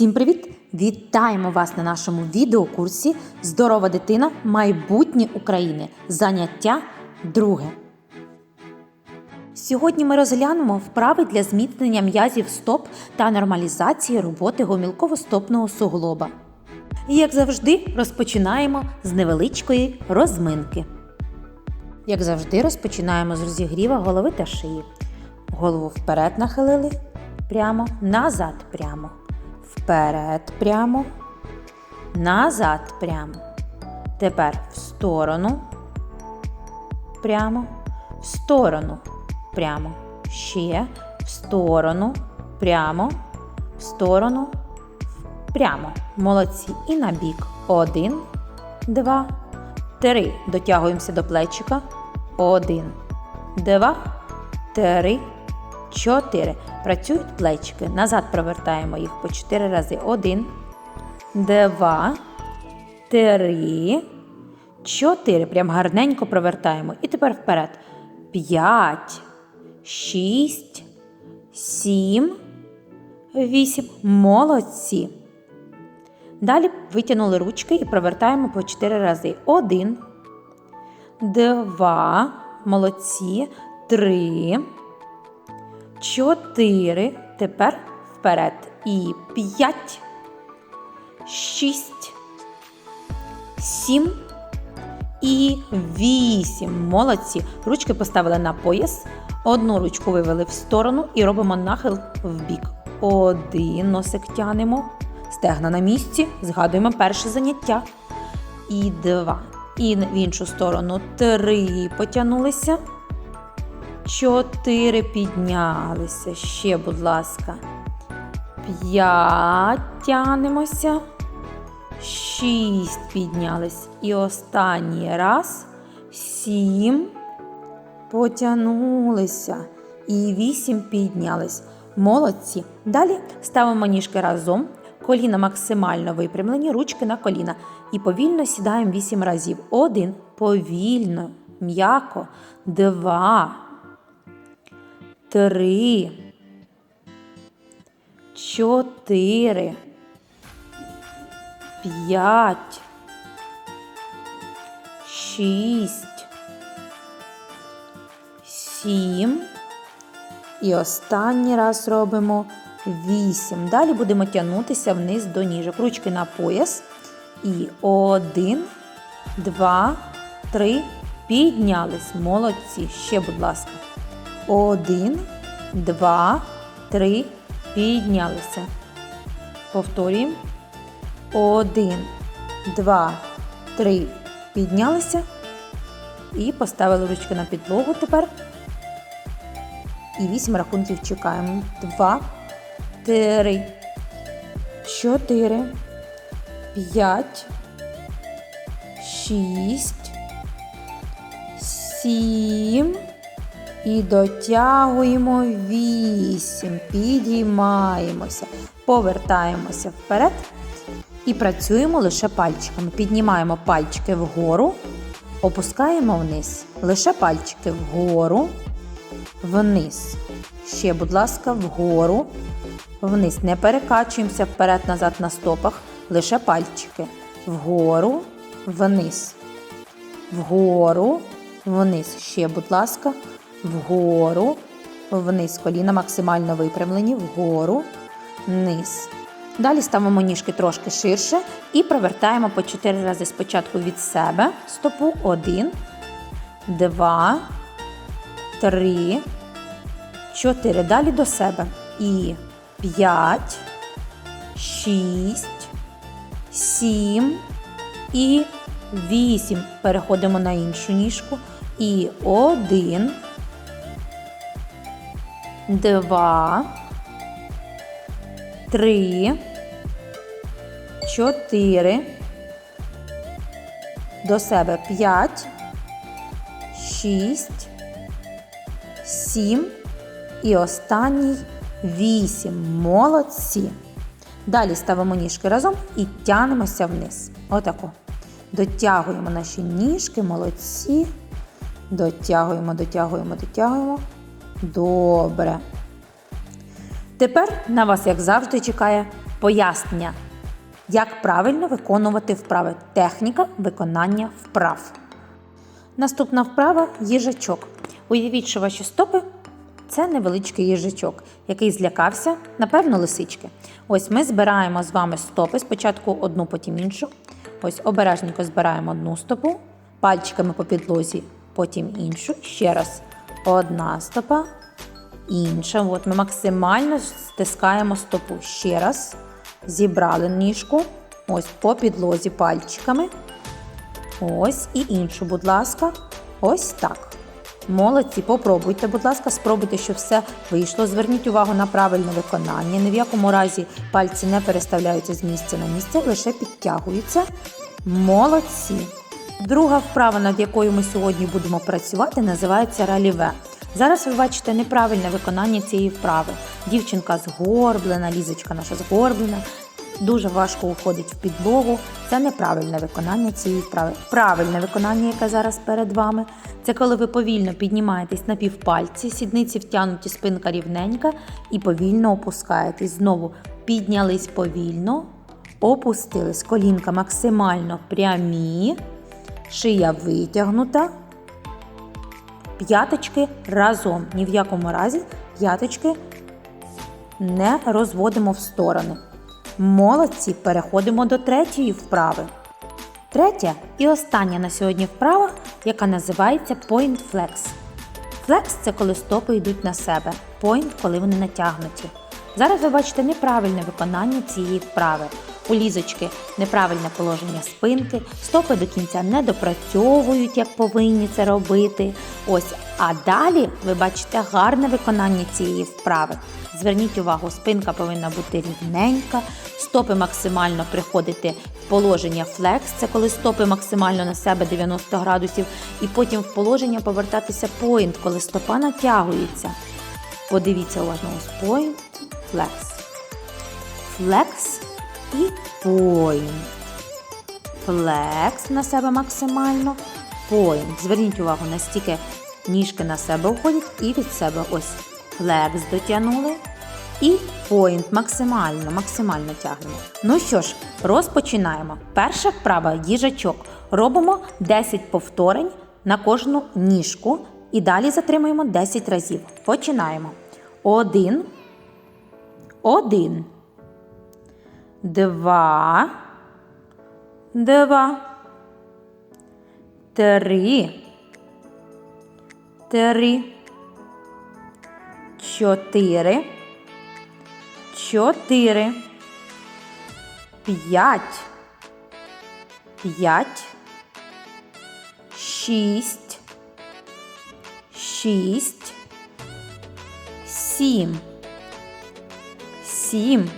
Всім привіт! Вітаємо вас на нашому відеокурсі Здорова дитина майбутнє України. Заняття друге. Сьогодні ми розглянемо вправи для зміцнення м'язів стоп та нормалізації роботи гомілково-стопного суглоба. І, як завжди, розпочинаємо з невеличкої розминки. Як завжди, розпочинаємо з розігріва голови та шиї. Голову вперед нахилили прямо, назад прямо. Вперед прямо, назад прямо. Тепер в сторону, прямо, в сторону, прямо. Ще в сторону, прямо, в сторону, прямо. Молодці. І на бік. Один, два, три. Дотягуємося до плечика. Один, два, три, чотири. Працюють плечики. Назад провертаємо їх по чотири рази. Один, два, три, чотири. Прям гарненько провертаємо. І тепер вперед. П'ять, шість, сім, вісім. Молодці. Далі витягнули ручки і провертаємо по 4 рази. Один, два, молодці, три, чотири. Тепер вперед. І п'ять, шість, сім і вісім. Молодці. Ручки поставили на пояс. Одну ручку вивели в сторону і робимо нахил в бік. Один носик тянемо. Стегна на місці. Згадуємо перше заняття. І два. І в іншу сторону. Три потягнулися. Чотири піднялися. Ще, будь ласка. П'ять тянемося. Шість піднялись. І останній раз. Сім. Потягнулися. І вісім піднялись. Молодці. Далі ставимо ніжки разом. Коліна максимально випрямлені, ручки на коліна. І повільно сідаємо вісім разів. Один. Повільно, м'яко. Два. Три. Чотири. П'ять. Шість. Сім. І останній раз робимо 8. Далі будемо тягнутися вниз до ніжок. Ручки на пояс. І 1, 2, 3. Піднялись. Молодці. Ще, будь ласка. 1, 2, 3. Піднялися. Повторюємо. 1, 2, 3. Піднялися. І поставили ручки на підлогу тепер. І 8 рахунків чекаємо. 2, три, чотири, п'ять, шість, сім. І дотягуємо вісім. Підіймаємося, повертаємося вперед і працюємо лише пальчиками. Піднімаємо пальчики вгору, опускаємо вниз. Лише пальчики вгору, вниз. Ще, будь ласка, вгору, вниз. Не перекачуємося вперед-назад на стопах, лише пальчики. Вгору, вниз. Вгору, вниз. Ще, будь ласка, вгору, вниз. Коліна максимально випрямлені, вгору, вниз. Далі ставимо ніжки трошки ширше і провертаємо по 4 рази спочатку від себе стопу. Один, два, три, чотири. Далі до себе. І 5, 6, 7 і 8. Переходимо на іншу ніжку. І 1, 2, 3, 4. До себе 5, 6, 7 і останній 8. Молодці. Далі ставимо ніжки разом і тянемося вниз. Отако. Дотягуємо наші ніжки, молодці. Дотягуємо, дотягуємо, дотягуємо. Добре. Тепер на вас, як завжди, чекає Пояснення, як правильно виконувати вправи. Техніка виконання вправ. Наступна вправа їжачок. Уявіть, що ваші стопи це невеличкий їжачок, який злякався, напевно, лисички. Ось ми збираємо з вами стопи, спочатку одну, потім іншу. Ось обережненько збираємо одну стопу, пальчиками по підлозі, потім іншу. Ще раз одна стопа, інша. От ми максимально стискаємо стопу. Ще раз. Зібрали ніжку. Ось по підлозі пальчиками. Ось і іншу, будь ласка. Ось так. Молодці, попробуйте, будь ласка, спробуйте, щоб все вийшло. Зверніть увагу на правильне виконання. Ні в якому разі пальці не переставляються з місця на місце, лише підтягуються. Молодці. Друга вправа, над якою ми сьогодні будемо працювати, називається раліве. Зараз ви бачите неправильне виконання цієї вправи. Дівчинка згорблена, лізочка наша згорблена, дуже важко уходить в підлогу. Це неправильне виконання цієї вправи. Правильне виконання, яке зараз перед вами, це коли ви повільно піднімаєтесь на півпальці, сідниці втягнуті, спинка рівненька і повільно опускаєтесь. Знову піднялись повільно, опустились. Колінка максимально прямі, шия витягнута. П'яточки разом. Ні в якому разі п'яточки не розводимо в сторони. Молодці, переходимо до третьої вправи. Третя і остання на сьогодні вправа, яка називається Point Flex. Flex – це коли стопи йдуть на себе. Point – коли вони натягнуті. Зараз ви бачите неправильне виконання цієї вправи. У лізочки неправильне положення спинки, стопи до кінця не допрацьовують, як повинні це робити. Ось, а далі ви бачите гарне виконання цієї вправи. Зверніть увагу, спинка повинна бути рівненька, стопи максимально приходити в положення флекс, це коли стопи максимально на себе 90 градусів, і потім в положення повертатися point, коли стопа натягується. Подивіться уважно ось point, flex. Flex і point. Flex на себе максимально. Point. Зверніть увагу, настільки ніжки на себе уходять і від себе ось flex дотягнули. І point максимально, максимально тягнемо. Ну що ж, розпочинаємо. Перша вправа їжачок. Робимо 10 повторень на кожну ніжку і далі затримуємо 10 разів. Починаємо. Один. Один. Два. Два. Три. Три. Чотири. Чотири. П'ять. П'ять. Шість. Шість. Сім. Сім.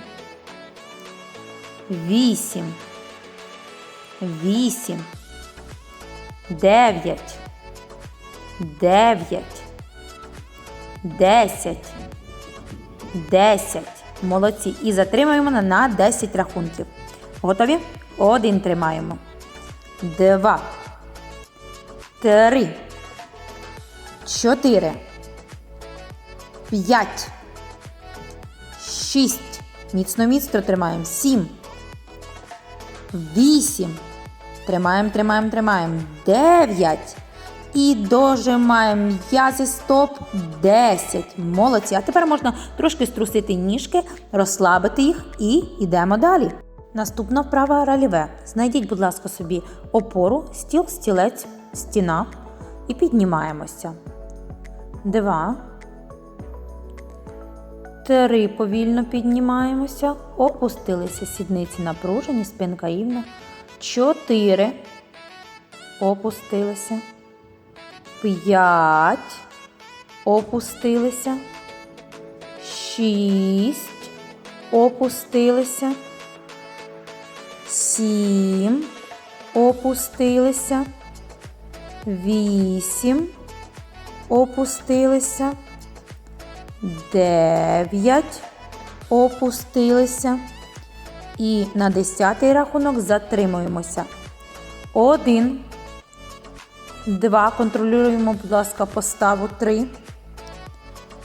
Вісім. Вісім. Дев'ять. Дев'ять. Десять. Десять. Молодці. І затримуємо на- на 10 рахунків. Готові? Один тримаємо. Два. Три. Чотири. П'ять. Шість. Міцно міцно тримаємо. Сім. Вісім. Тримаємо, тримаємо, тримаємо. Дев'ять. І дожимаємо м'язи стоп 10. Молодці. А тепер можна трошки струсити ніжки, розслабити їх і йдемо далі. Наступна вправа раліве. Знайдіть, будь ласка, собі опору, стіл, стілець, стіна і піднімаємося. Два. Три повільно піднімаємося. Опустилися сідниці напружені, спинка рівна. Чотири. Опустилися. П'ять. Опустилися. Шість. Опустилися. Сім. Опустилися. Вісім. Опустилися. Дев'ять. Опустилися. І на десятий рахунок затримуємося. Один. Два. Контролюємо, будь ласка, поставу. Три.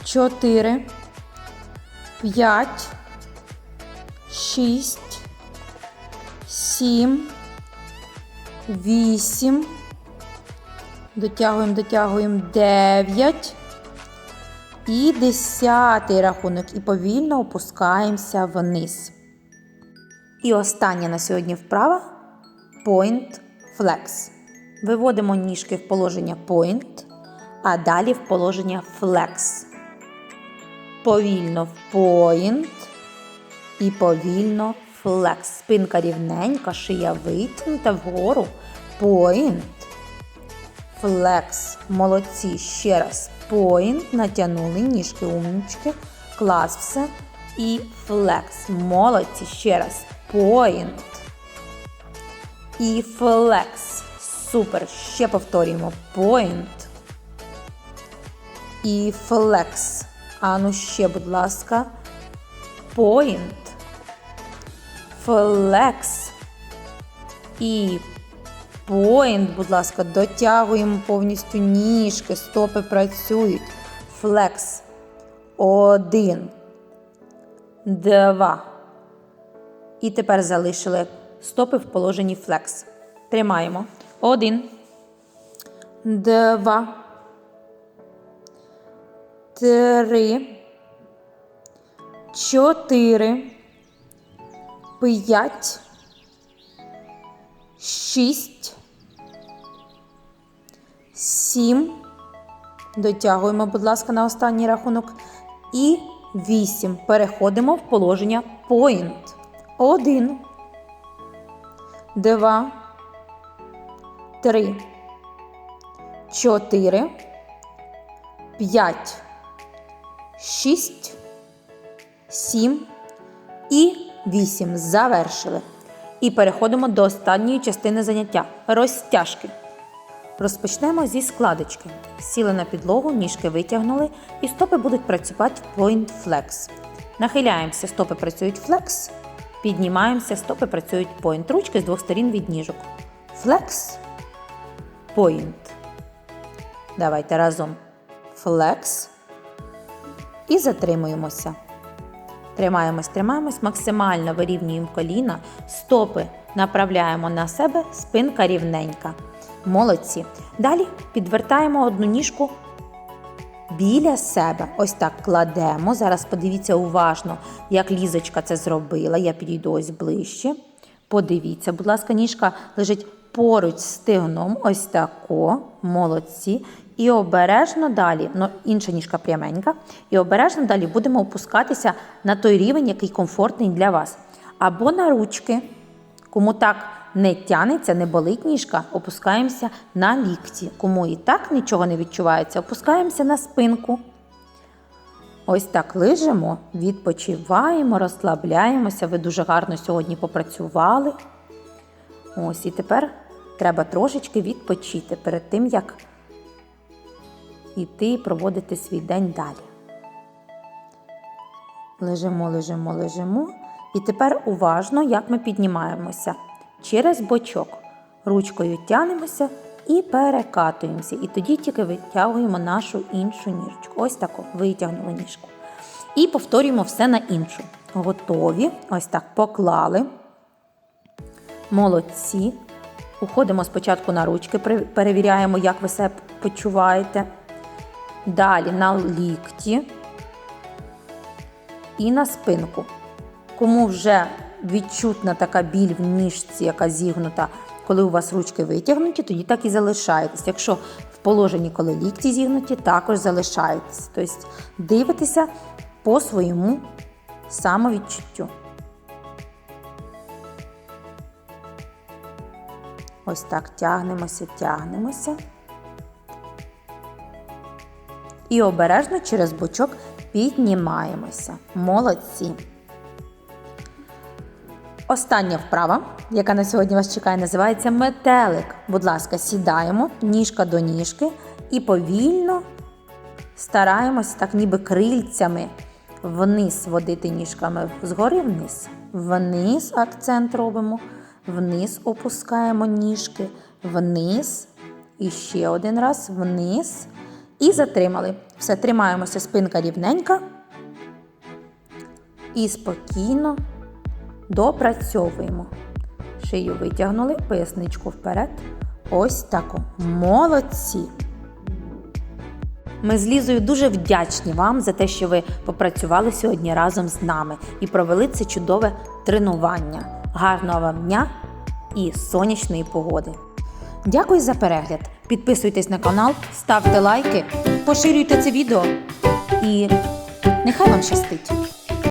Чотири. П'ять. шість, сім, вісім. Дотягуємо, дотягуємо дев'ять. І десятий рахунок. І повільно опускаємося вниз. І остання на сьогодні вправа Point Flex. Виводимо ніжки в положення Point, а далі в положення Flex. Повільно в Point і повільно Flex. Спинка рівненька, шия витягнута вгору. Point. Flex. Молодці. Ще раз. Point. Натягнули ніжки умнічки. Клас все. І flex. Молодці. Ще раз. Point. І flex. Супер. Ще повторюємо. Point. І flex. Ану ще, будь ласка. Point. Flex. І Point, будь ласка, дотягуємо повністю ніжки, стопи працюють. Флекс. Один. Два. І тепер залишили стопи в положенні флекс. Тримаємо. Один. Два. Три. Чотири. П'ять. Шість. Сім. Дотягуємо, будь ласка, на останній рахунок. І вісім. Переходимо в положення point. Один. Два. Три. Чотири. П'ять. Шість. Сім. І вісім. Завершили. І переходимо до останньої частини заняття розтяжки. Розпочнемо зі складочки. Сіли на підлогу, ніжки витягнули, і стопи будуть працювати в point flex. Нахиляємося, стопи працюють flex. Піднімаємося, стопи працюють point. Ручки з двох сторін від ніжок. Flex. Point. Давайте разом. Flex. І затримуємося. Тримаємось, тримаємось, максимально вирівнюємо коліна, стопи направляємо на себе, спинка рівненька. Молодці. Далі підвертаємо одну ніжку біля себе. Ось так кладемо. Зараз подивіться уважно, як лізочка це зробила. Я підійду ось ближче. Подивіться, будь ласка, ніжка лежить поруч з стигном. Ось тако. Молодці. І обережно далі, ну, інша ніжка пряменька, і обережно далі будемо опускатися на той рівень, який комфортний для вас. Або на ручки. Кому так не тянеться, не болить ніжка, опускаємося на лікті. Кому і так нічого не відчувається, опускаємося на спинку. Ось так лежимо, відпочиваємо, розслабляємося. Ви дуже гарно сьогодні попрацювали. Ось і тепер треба трошечки відпочити перед тим, як іти і проводити свій день далі. Лежимо, лежимо, лежимо. І тепер уважно, як ми піднімаємося через бочок. Ручкою тянемося і перекатуємося. І тоді тільки витягуємо нашу іншу ніжку. Ось таку витягнули ніжку. І повторюємо все на іншу. Готові. Ось так поклали. Молодці. Уходимо спочатку на ручки, перевіряємо, як ви себе почуваєте. Далі на лікті і на спинку. Кому вже відчутна така біль в ніжці, яка зігнута, коли у вас ручки витягнуті, тоді так і залишаєтесь. Якщо в положенні, коли лікті зігнуті, також залишаєтесь. Тобто дивитеся по своєму самовідчуттю. Ось так тягнемося, тягнемося. І обережно через бочок піднімаємося. Молодці. Остання вправа, яка на сьогодні вас чекає, називається метелик. Будь ласка, сідаємо ніжка до ніжки і повільно стараємось так, ніби крильцями вниз водити ніжками згори вниз. Вниз акцент робимо, вниз опускаємо ніжки, вниз. І ще один раз вниз. І затримали. Все, тримаємося, спинка рівненька. І спокійно Допрацьовуємо. Шию витягнули, поясничку вперед. Ось тако. Молодці! Ми з Лізою дуже вдячні вам за те, що ви попрацювали сьогодні разом з нами і провели це чудове тренування. Гарного вам дня і сонячної погоди! Дякую за перегляд! Підписуйтесь на канал, ставте лайки, поширюйте це відео і нехай вам щастить!